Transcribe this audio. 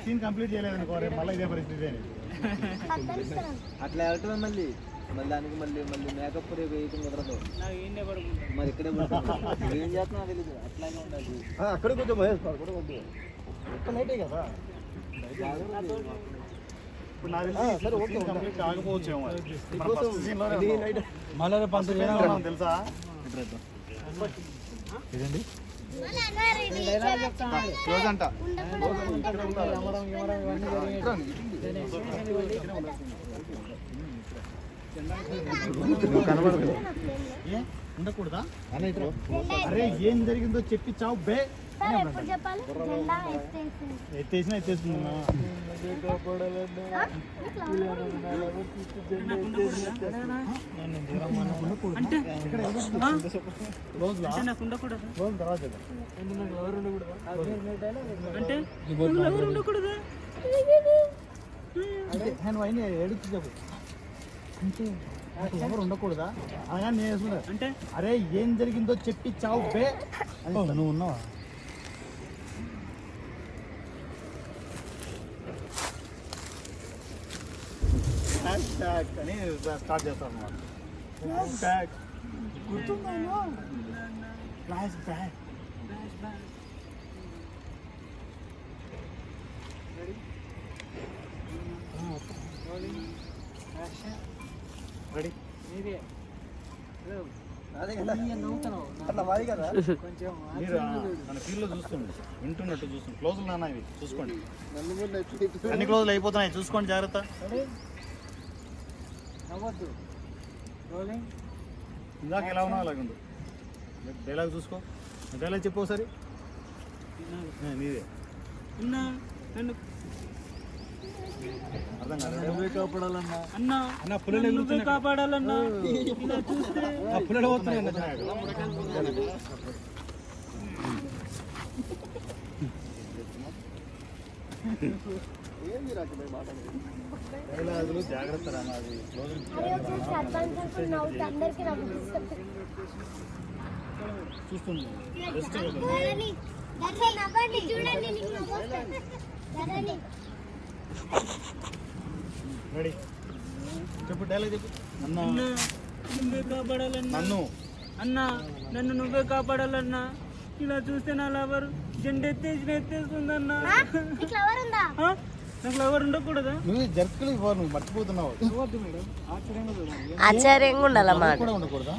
Scene complete చేయలేదనుకో రేపు మళ్ళీ ఇదే పరిస్థితి అట్లా అవుతుంది మళ్ళీ మళ్ళీ దానికి మళ్ళీ మళ్ళీ మేకప్ రేపు వేయటం కుదరదు మరి ఇక్కడే ఏం చేస్తున్నా తెలియదు అట్లాగే ఉండాలి అక్కడ కొంచెం మహేష్ కూడా కొద్దిగా మళ్ళీ ఉన్నాం. తెలుసా? ఇదండి క్లోజ్ అంట. కనబడదు ఏ? ఉండకూడదా? అరే ఏం జరిగిందో చెప్పి చావు బే. ఎత్తేసినా చేద్దాం. అంటే ఉండకూడదు. అంటే నేను అయినా ఎడుతు చెప్పు. అంటే నాకు ఎవరు ఉండకూడదా? అనగా నేను వేసుకున్నా అంటే? అరే ఏం జరిగిందో చెప్పి చావు బే. అని నువ్వు ఉన్నావా? అని స్టార్ట్ చేస్తాను ఫ్లాష్ బ్యాక్ కదా చూస్తుండే. వింటున్నట్టు చూస్తుంది క్లోజులు నాన్న ఇవి? చూసుకోండి. అన్ని క్లోజులు అయిపోతున్నాయి. చూసుకోండి జాగ్రత్త. ఇందాక ఎలా ఉన్నా అలాగే ఉండు డైలాగ్ చూసుకో. డైలాగ్ చెప్పు ఒకసారి. నీదే నన్ను కాపాడాలన్నా అన్నా అన్న పుల్లలు నన్ను నువ్వే కాపాడాలన్నా. ఇలా చూస్తే జాగ్రత్త చూస్తుంది. చూడండి రెడీ చెప్పు డైలాగ్ చెప్పు. అన్నా. నన్ను నువ్వే కాపాడాలన్నా. నన్ను. అన్నా నన్ను నువ్వే కాపాడాలన్నా. ఇలా చూస్తే నా లవర్ జెండెత్తేసి ఎత్తేస్తుందన్నా? నీకు లవర్ ఉండకూడదా? నువ్వు జర్కులు ఇవ్వ నువ్వు మర్చిపోతున్నావు. ఆశ్చర్యంగా ఉండాలన్నమాట కూడా ఉండకూడదా?